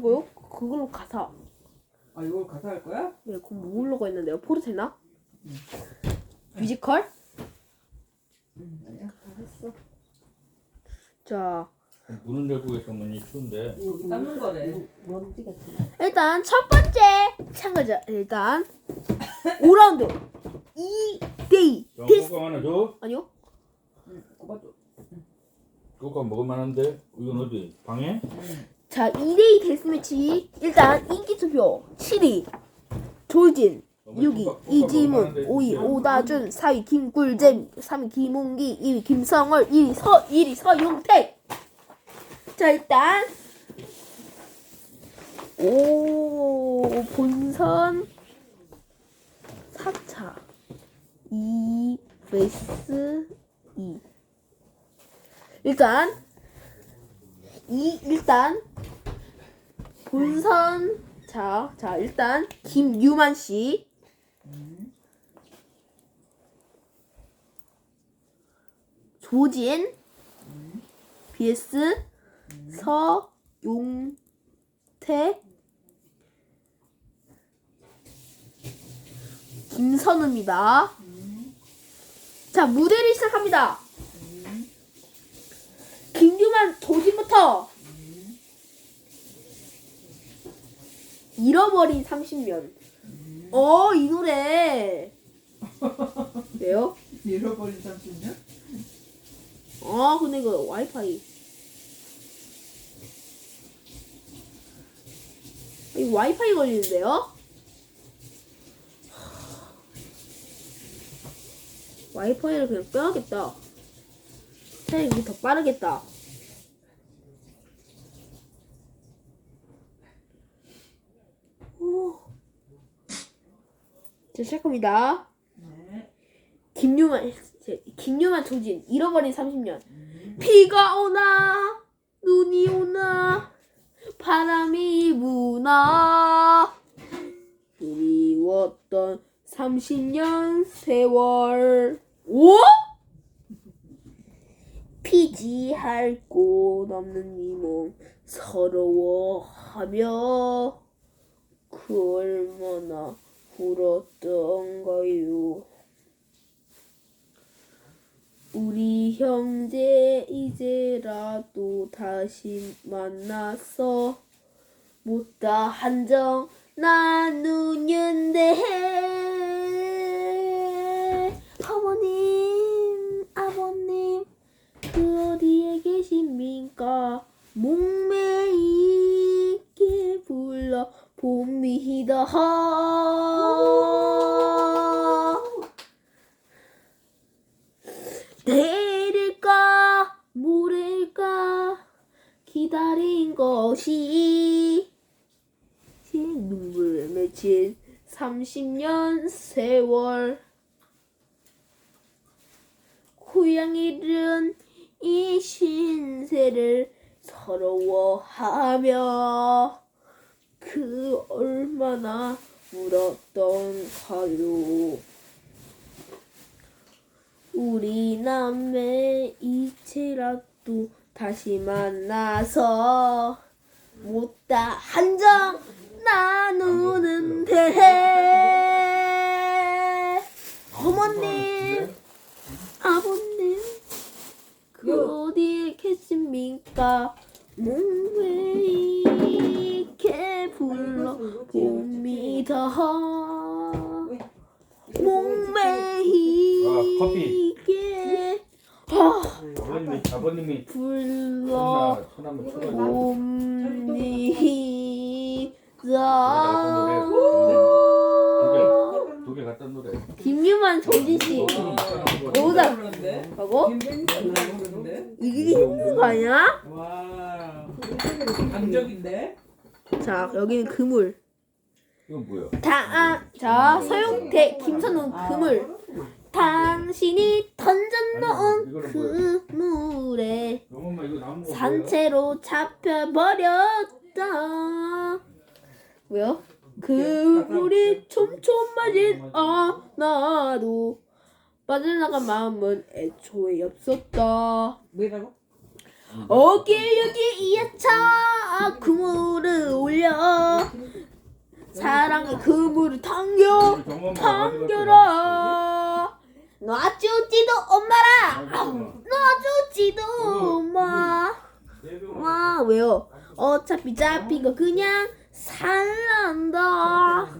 가지고요. 그걸로 가사. 아 이걸 가사 할 거야? 네, 그럼 뭐로가 있는데요? 포르테나? 뮤지컬? 응 아니야 다 했어 자, 문을 열고 있으면 추운데 여기 닦는 거래 먼지 같은 일단 첫 번째 참가자 일단 5라운드 2대2 저 데스 꼬꼬 하나 줘? 아니요 응 꼬꼬 먹을만한데 이건 어디? 방에? 자 2대2 데스매치 일단 인기 투표 7위 조진 6위 이지문 5위 오다준 4위 김꿀잼 3위 김홍기 2위 김성월 1위 서 1위 서용택. 자 일단 오 본선 4차 2 vs 2 일단 이 일단 본선 자, 자 일단 김유만 씨 조진 vs 서용태 김선우입니다. 자 무대를 시작합니다. 김유만 조진부터 잃어버린 30년. 어, 이 노래. 왜요? 잃어버린 30년? 아, 근데 이거 와이파이. 이 와이파이 걸리는데요? 와이파이를 그냥 빼야겠다. 차라리 이게 더 빠르겠다. 자, 시작합니다. 네 김유만, 제- 김유만 조진, 잃어버린 30년. 비가 오나, 눈이 오나, 바람이 부나, 그리웠던 30년 세월. 오? 피지할 곳 없는 이 몸 서러워하며 그 얼마나 울었던가요. 우리 형제 이제라도 다시 만나서 못다 한정 나누는데 어머님 아버님 그 어디에 계십니까 목매이게 불러 봅니다. 내일일까 모레일까 기다린 것이 눈물을 맺힌 30년 세월. 고양이는 이 신세를 서러워하며 그 얼마나 울었던가요. 우리 남매 이제라도 다시 만나서 못다 한정 나누는데. 어머님 아버님 그 어디에 계십니까? 이렇게 불러 봅니다 목매이게 아, 아버님이 아버님이 불러 손나 손한번 쳐가지고 봅니다 두개 갖다 노래 김유만 정진 씨 오다. 그런데 하고 이게 힘든 거 아니야? 와 강적인데 자 여기는 그물. 이건 뭐야? 다, 자 서용태 김선우 그물. 당신이 던져놓은 그물에 영엄마 이거 나온 거 산채로 잡혀버렸다. 왜요? 그물이 촘촘하진 않아도 빠져나간 마음은 애초에 없었다. 뭐라고? 어깨 여기 이야차 그물을 올려. 사랑의 그물을 당겨. 당겨라. 놔주지도 엄마라. 놔주지도 엄마. 와 왜요? 어차피 잡힌 거 그냥 살란다.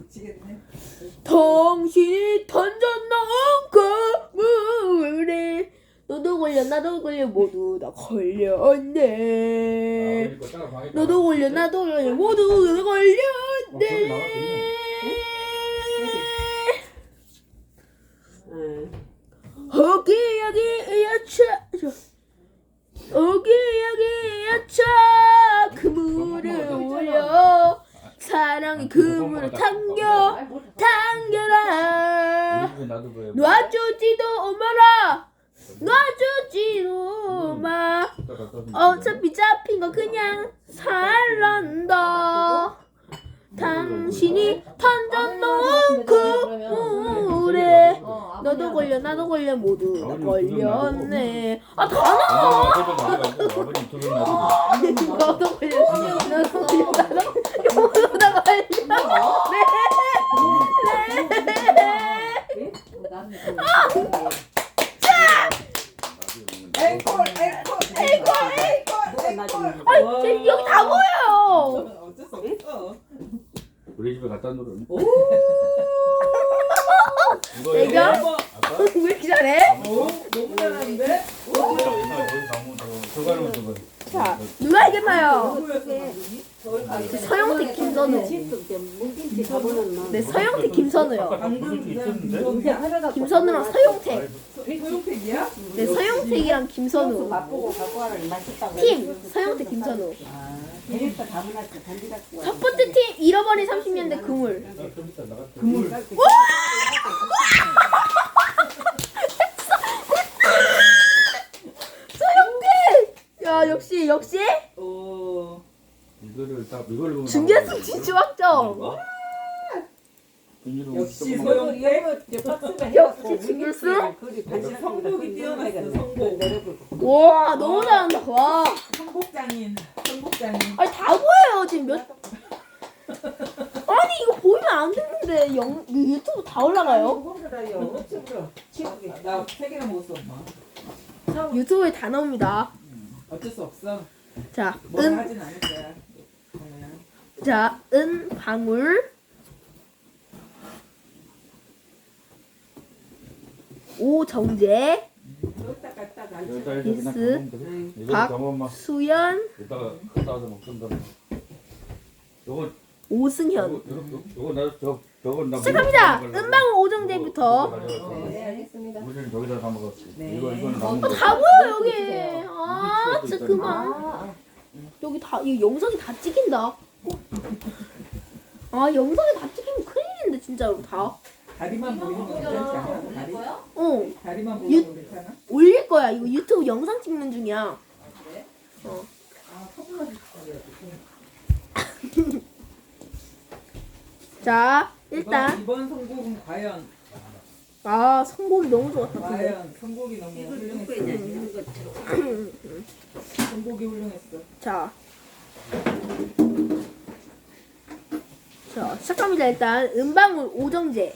당신이 던져놓은 그물에 너도 걸려 나도 걸려 모두 다 걸렸네. 너도 걸려 나도 걸려 모두 다 걸렸네 앵콜, 앵콜, 앵콜, 앵콜, 앵콜. 쟤 여기 다 보여요 어쩔 수 없어. 우리 집에 갖다 놓으라 내가? 아빠? 왜 이렇게 잘해? 오, 너무 잘하는데? 저거는 저거 자 누가 이겼나요? 누구였어, 방금이? 서영택 김선우 네 서영택 김선우요. 방금 그 사람 있었는데? 김선우랑 서영택. 소용택이야? 네 서영택이랑 김선우. 맛보고 갖고 와라 맛있다고 팀 서영택 김선우. 단지라고 첫 번째 팀 잃어버린 30년대 그물. 좀 이따 나갔다 그물. 서영택! 야 역시 역시. 오. 이거를 다 이걸 보면 중계승 진출 확정 역시 소용택. 역시 중계승 성복이 뛰어났어, 성복. 와 너무 잘한다. 와. 성복장인, 성복장인. 아니 다 보여요 지금 몇 아니 이거 보이면 안 되는데 영그 유튜브 다 올라가요? 나세 개나 먹었어, 엄마. 유튜브에 다 나옵니다. 어쩔 수 없어. 자 뭐라 은. 하진 않을 거야. 자, 은 방울 오정재 미스. 그냥 가면 돼. 이거 박. 잠깐만 수연 이따가 갔다 와서 먹던다 요거 오승현 시작합니다. 은방울 오정재부터 가져갔어. 네 알겠습니다 우리는 다 네. 이거 이거는 나 어, 먹었어 다 보여 여기 아 진짜 그만 아, 여기 다 이 영상이 다 찍힌다 아 영상이 다 찍히면 큰일인데 진짜로 다 다리만 보이는 거 괜찮지 않아? 다리? 어, 다리만 유- 보이는 거 괜찮아? 올릴 거야 이거 유튜브 영상 찍는 중이야 아, 커플러지 자 이번, 일단 이번 선곡은 과연 아 선곡이 너무 좋았다 근데 과연 선곡이 너무 훌륭했어. 선곡이 훌륭했어. 자. 자, 시작합니다. 일단 은방울 오정재.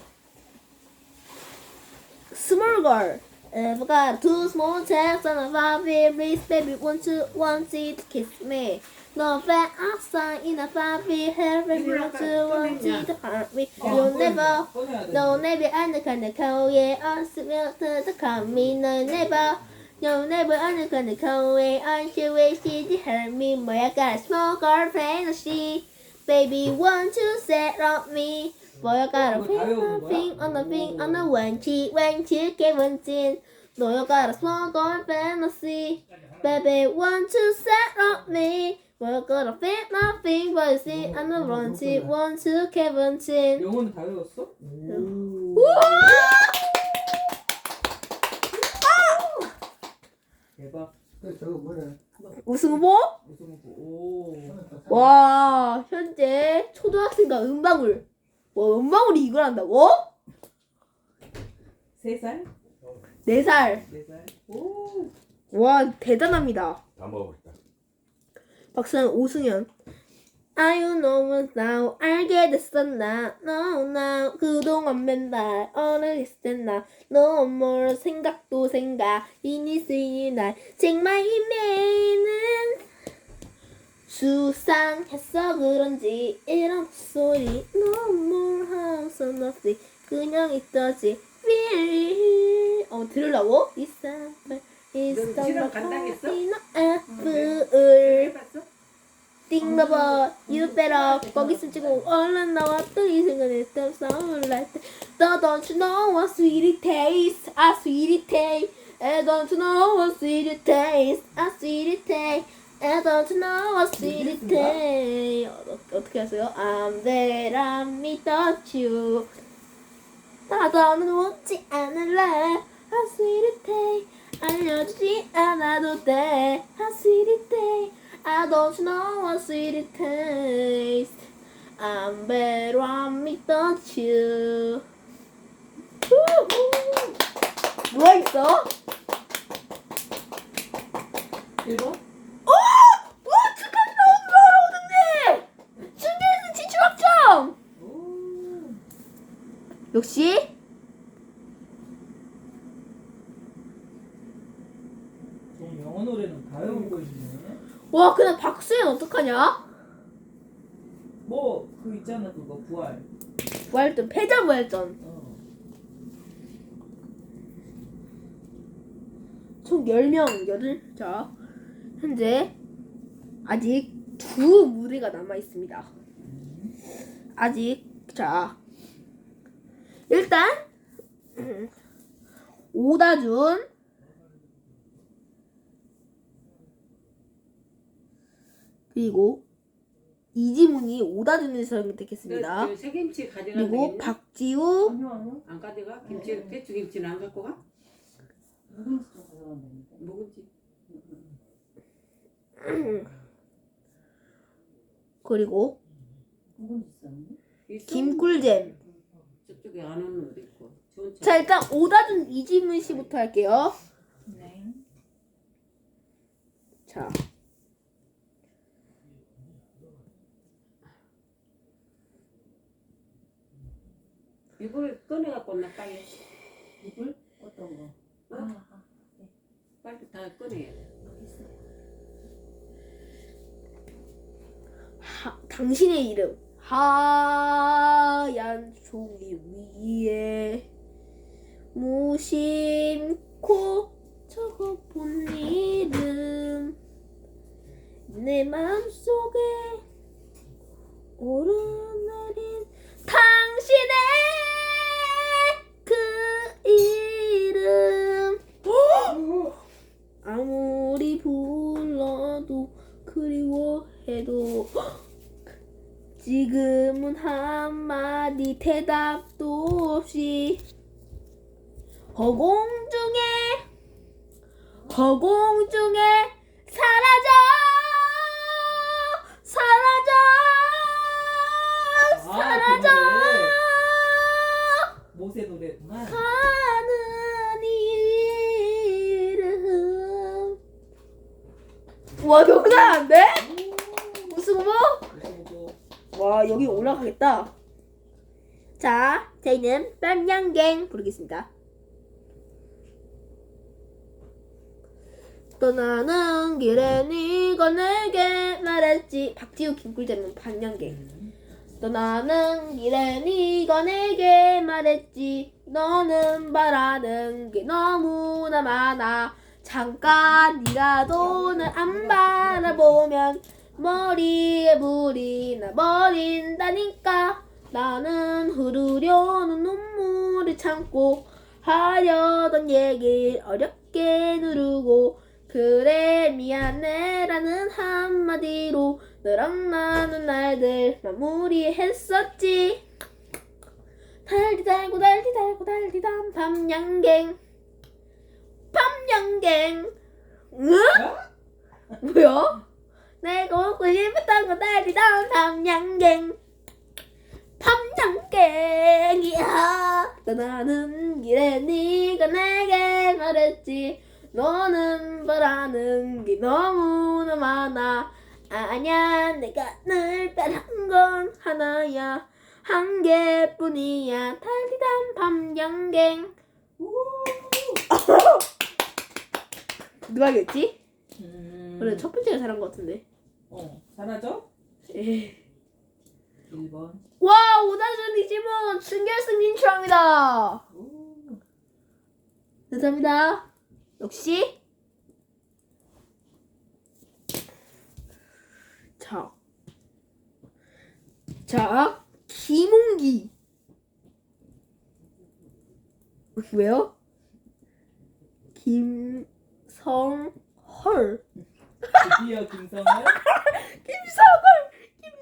Small girl. I've got two small taps and a five babies, baby, one, two, one, see to kiss me. No fat outside in a five hair, baby, one, two, one, see to hurt me. You'll never, no, never, I'm gonna call, yeah, I smell to the me, no, never. No, never I'm gonna come away. I'm sure way she did hurt me. Boy, I got a small girlfriend, she. Baby, want to set on me. Boy, I got a 이거 다 thing, 외우는 on 거야? thing, on the thing, on the one cheek, when cheek, given chin. No, you got a small girlfriend, she. Baby, want to set on me. Boy, I got a thing, nothing, but you see, on the one cheek, one to Kevin chin. 영어는 다 외웠어? 우와! 대박. 우승 후보? 우승 후보. 오. 와 현재 초등학생과 은방울 와 은방울이 이걸 한다고? 세 살? 네 살 네 살? 오. 와 대단합니다. 다 먹어버렸다. 박수는 오승현. 아유 너무 now 알게 됐어 나 no now 그동안 맨날 땐나 no more 생각도 생각 이니 쓰이니 날 정말 이내는 수상했어 그런지 이런 소리 no more house on the sea 그냥 있더지 really 어 들으려고? 이 sample is 넌 the 실험 간다겠어? 애플을 해봤어? 띵러버 you better 거기 쓰지고 얼른 나와 또이 생각에 또 설날 때 No don't you know what sweet it tastes a sweet it tastes And don't you know what sweet it tastes a sweet it tastes And don't you know what sweet it tastes 어, 어떻게 하세요? I'm there I'm without you 나도 묻지 않을래 A sweet it tastes 알려주지 않아도 돼 A sweet it tastes I don't know what sweet it tastes. I'm better on me, don't you? 누가 있어? 일본? 오! 와, 축하드립니다, 오등님! 준비해서 지출 확정! 역시 저 영어 노래는 다 외우고 있네. 와, 근데 박수현 어떡하냐? 뭐 그 있잖아 그거 부활. 부활전 패자 부활전 어. 총 10명, 8 자. 현재 아직 두 무대가 남아 있습니다. 아직 자. 일단 음, 오다준 그리고 이지문이 오다준을 선택했습니다. 그 새김치 가져가 그리고 박지우 아니요 아니요. 안 가져가? 김치 배추 김치는 안 갖고 가? 묵은지 좀 가져가면 되는데. 묵은지 그리고 묵은지? 김꿀잼 저쪽에 안 오는 것도 있고. 자 일단 오다 준 이지문 씨부터 할게요. 네. 자 이걸 꺼내 갖고 온나 빨리 이불 어떤 거? 아, 아. 빨리 다 꺼내. 하, 당신의 이름 하얀 종이 위에 무심코 적어본 이름 내 마음속에 오르 해도 지금은 한마디 대답도 없이 허공 중에 허공 중에 사라져! 사라져! 아, 사라져! 그 모세 노래구나. 가는 이름. 와 너무 잘하는데? 와 여기 올라가겠다. 자, 저희는 뺨냥갱 부르겠습니다. 떠나는 길에 네가 내게 말했지 박지우 김꿀잼은 뺨냥갱 떠나는 길에 네가 내게 말했지 너는 바라는 게 너무나 많아 잠깐이라도 널안 바라보면 머리에 물이 나버린다니까. 나는 흐르려는 눈물을 참고 하려던 얘기 어렵게 누르고 그래 미안해라는 한마디로 너랑 나눈 날들 마무리했었지. 달디 달고 달디 달고 달디담 밤양갱. 밤양갱. 응? 뭐야? 내가 먹고 싶었던 건 달디담 밤양갱. 밤양갱이야 떠나는 길에 네가 내게 말했지. 너는 바라는 게 너무나 많아. 아냐 내가 늘 바란 건 하나야. 한 개뿐이야. 달리던 밤양갱. 누가 겠지? 음. 그래 첫 번째가 잘한 것 같은데 어, 잘하죠? 에이. 1번. 와 오다준 이지문 준결승 진출합니다 오. 감사합니다 역시 자, 자 김웅기 왜요? 김성헐 드디어 김성을 김성헐 김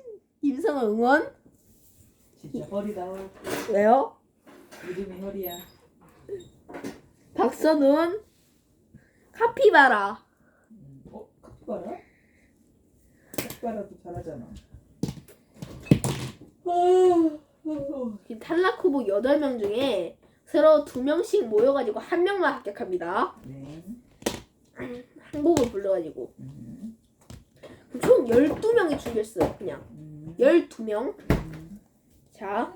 김성헐 응원 진짜 허리다 헐. 왜요? 이름이 허리야. 박선훈 카피바라 음. 어? 카피바라? 카피바라도 잘하잖아. 아, 이 탈락 후보 8명 중에 새로 2명씩 모여가지고 한 명만 합격합니다. 네. 한 곡을 불러가지고. 음. 그럼 총 12명이 준비했어요, 그냥. 음. 12명. 음. 자,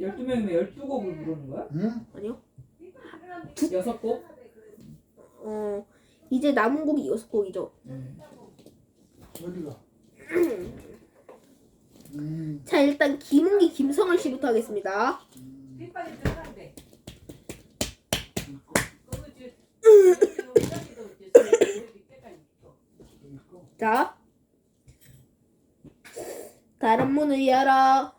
12명이면 12곡을 부르는 거야? 응? 아니요. 6곡? 어, 이제 남은 곡이 6곡이죠. 음. 어디가? 음. 자, 일단 김은기, 김성을 씨부터 하겠습니다. 빗발이 들어간대. 자. 다른 문을 열어.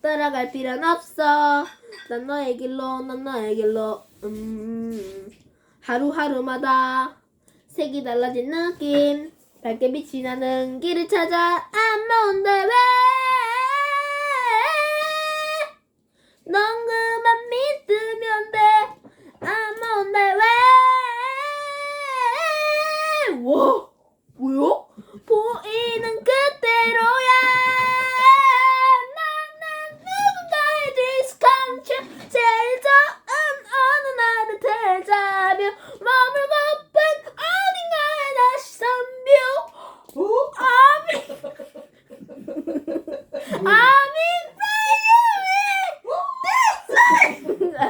따라갈 필요는 없어. 난 너의 길로, 난 너의 길로. 음. 하루하루마다 색이 달라진 느낌. 밝게 빛이 나는 길을 찾아 안 먼데 왜?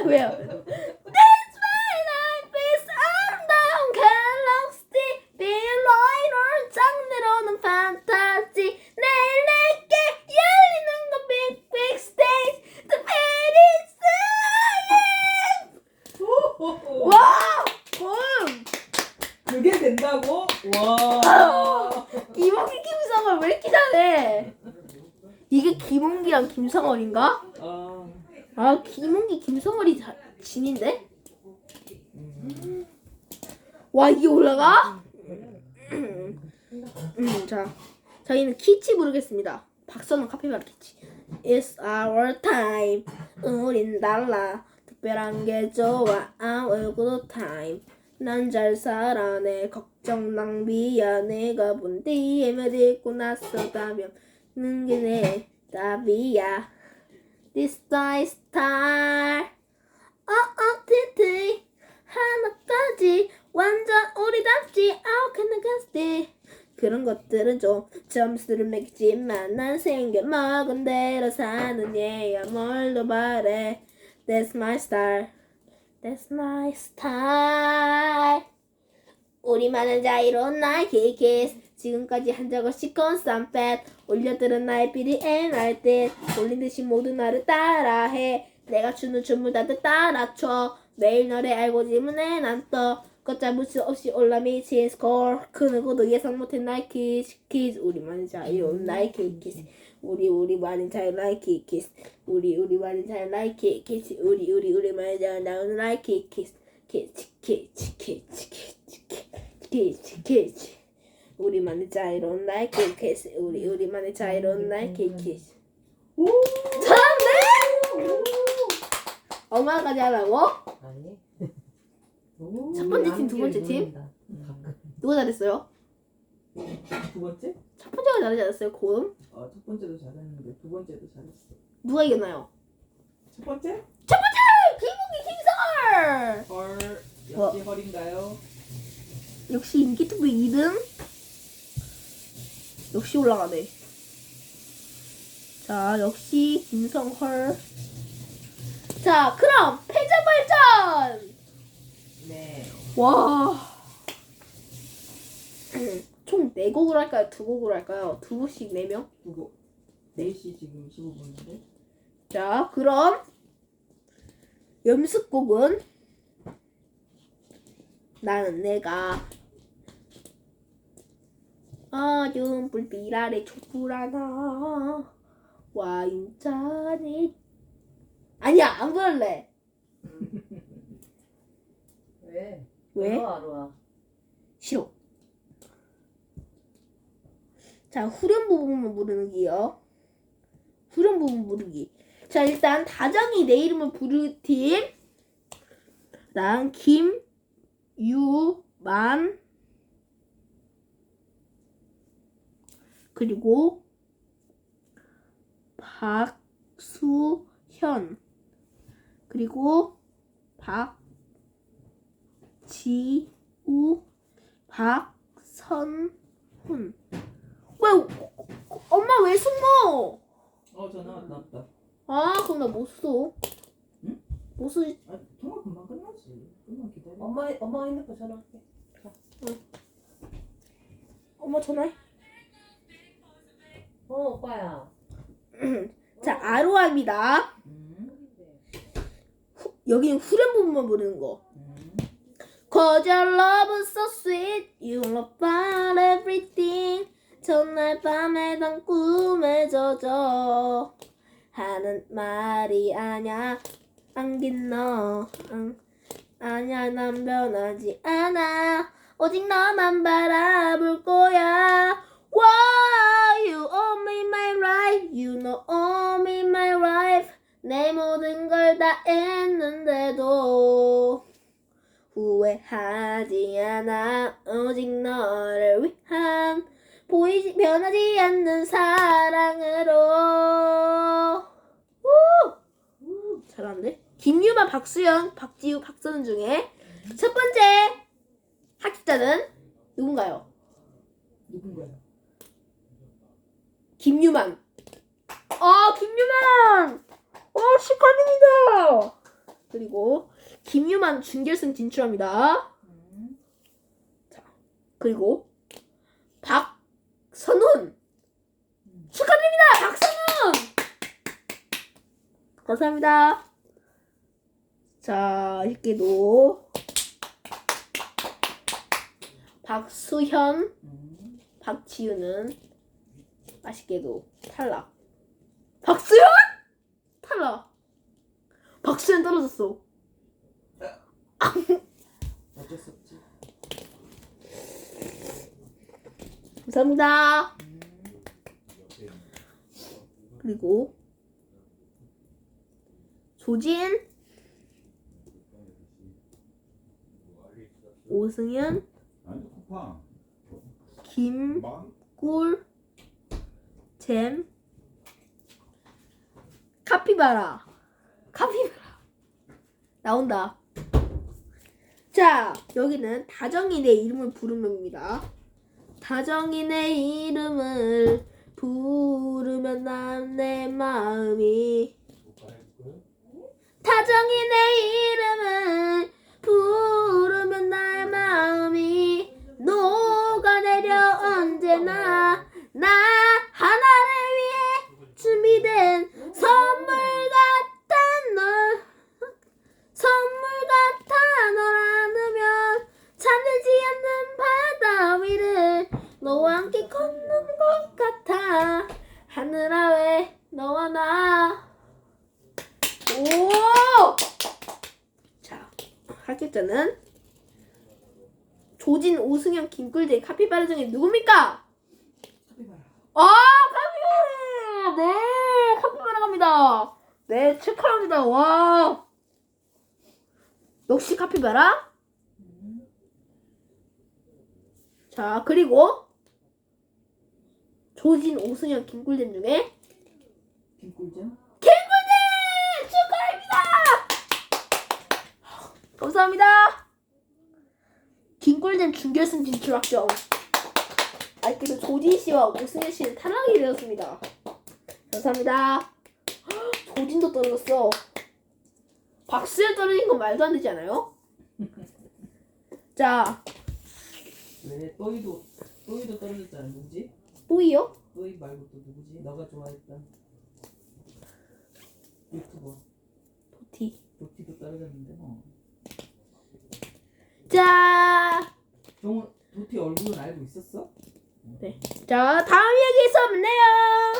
In 아, 왜요? That's my life is around 갤럭시 빌라이더 장르로는 판타지 내일 내게 열리는 건 big big stage The fate is 와! 봄! 그게 된다고? 와. 김홍기 김성월 왜 이렇게 잘해? 이게 김홍기랑 김성월인가? 아. 아 김홍기 김성월이 자, 진인데? 와 이게 올라가? 음, 자 저희는 키치 부르겠습니다. 박선호 카피바라 키치. It's our time. 우린 달라. 특별한 게 좋아. Our good time. 난 잘 살아내. 걱정 낭비야. 내가 본 DM을 읽고 나서다면 는게 내 답이야. This my star. 어, 어, 티티. 하나까지 완전 우리답지. This? 그런 것들은 좀 점수를 매기지만 난 생겨 먹은 대로 사는 얘야 뭘더 바래 That's my star That's my style 우리만은 자유로운 나이키 키스 지금까지 한적 없이 콘쌈펫 올려들은 나의 BDN 할때 올린 듯이 모두 나를 따라해. 내가 추는 춤을 다들 따라춰 매일 너를 알고 지문에 난떠. 걷잡을 수 없이 올라 미친 스코어 그 누구도 예상 못한 나이키 키스 우리만의 자유로운 나이키 키스 우리 우리만의 자유 나이키 키스 우리 우리만의 자유 나이키 키스 우리 우리 우리만의 자유 나오는 나이키 키스 키스 키스 키스 키스 키스 키스 우리만의 자유로운 나이키 키스 우리 우리만의 자유로운 키스 오. 잘한데? 엄마까지 하라고? 아니. 첫 번째 팀, 두 번째 팀? 누가 잘했어요? 두 번째? 첫 번째가 잘하지 않았어요? 고음? 어, 첫 번째도 잘했는데 두 번째도 잘했어. 누가 이겼나요? 첫 번째? 첫 번째! 김국기 김성월! 헐. 역시 헐인가요? 역시 인기 투표 2등. 역시 올라가네. 자, 역시 김성헐. 자, 그럼 패자발전! 네. 와. 총 4곡으로 할까요? 2곡으로 할까요? 두 곡씩 4명? 그거 4시 지금 15분인데. 자, 그럼 연습곡은 나는 내가 어두운 불빛 아래 촛불 하나 와인잔이 아니야 안 그럴래. 왜? 왜? 아로아. 싫어. 자 후렴 부분만 부르는 기요. 후렴 부분 부르기. 자 일단 다정이 내 이름을 부르 팀랑 김유만 그리고 박수현 그리고 박지우 박선훈 왜 엄마 왜 숨어 어 전화 왔다. 아 그럼 나 못 써. 응? 못 써. 아 통화 금방 끝나지. 금방 기다려. 엄마 엄마 핸드폰 전화할게. 엄마 전화해. 어 오빠야. 자 아로아입니다. 음. 여기는 후렴 부분만 부르는 거. 음. Cause your love is so sweet, you love about everything. 전날 밤에 난 꿈에 젖어 하는 말이 아냐 안긴 너 응. 아냐 난 변하지 않아 오직 너만 바라볼 거야 Why you only my life You know only my life 내 모든 걸 다 했는데도 후회하지 않아 오직 너를 위한 보이지 변하지 않는 사랑으로 우! 잘하는데 김유만 박수영 박지우 박선우 중에 첫 번째 합격자는 누군가요? 누군가요? 김유만. 아 김유만! 어 축하드립니다. 그리고 김유만 준결승 진출합니다. 음. 그리고 박선훈. 축하드립니다 박선훈! 감사합니다. 자 이렇게도 박수현 음. 박지우는 아쉽게도 탈락. 박수현? 탈락. 박수현 떨어졌어. 어쩔 수 없지. 감사합니다. 음. 그리고 조진 오승현? 김꿀? 망 잼 카피바라. 카피바라. 나온다. 자 여기는 다정이의 이름을 부르면입니다. 다정이의 이름을 부르면 난 내 마음이 다정이 내 이름을 부르면 내 마음이 녹아내려 언제나 나 하나를 위해 준비된 선물 같은 널 선물 같아 널 안으면 잠들지 않는 바다 위를 너와 함께 걷는 것 같아 하늘아 왜 너와 나 오! 자, 합격자는 조진, 오승현, 김꿀재, 카피바라 중에 누굽니까? 카피바라. 아, 카피바라! 네, 카피바라 갑니다. 네, 축하합니다. 와. 역시 카피바라. 음. 자, 그리고 조진, 오승현, 김꿀잼 중에 김꿀잼. 김꿀잼 축하합니다. 감사합니다. 김꿀잼 준결승 진출 확정. 아쉽게도 조진 씨와 오승현 씨는 탈락이 되었습니다. 감사합니다. 헉, 조진도 떨어졌어. 박수현 떨어진 건 말도 안 되지 않아요? 자, 왜 또이도 또이도 떨어졌잖아 누구지? 또이요? 또이 말고 또 누구지? 너가 좋아했던 유튜버 도티. 도티도 떨어졌는데 뭐 자, 정우 도티 얼굴은 알고 있었어? 네. 자, 다음 이야기에서 만나요.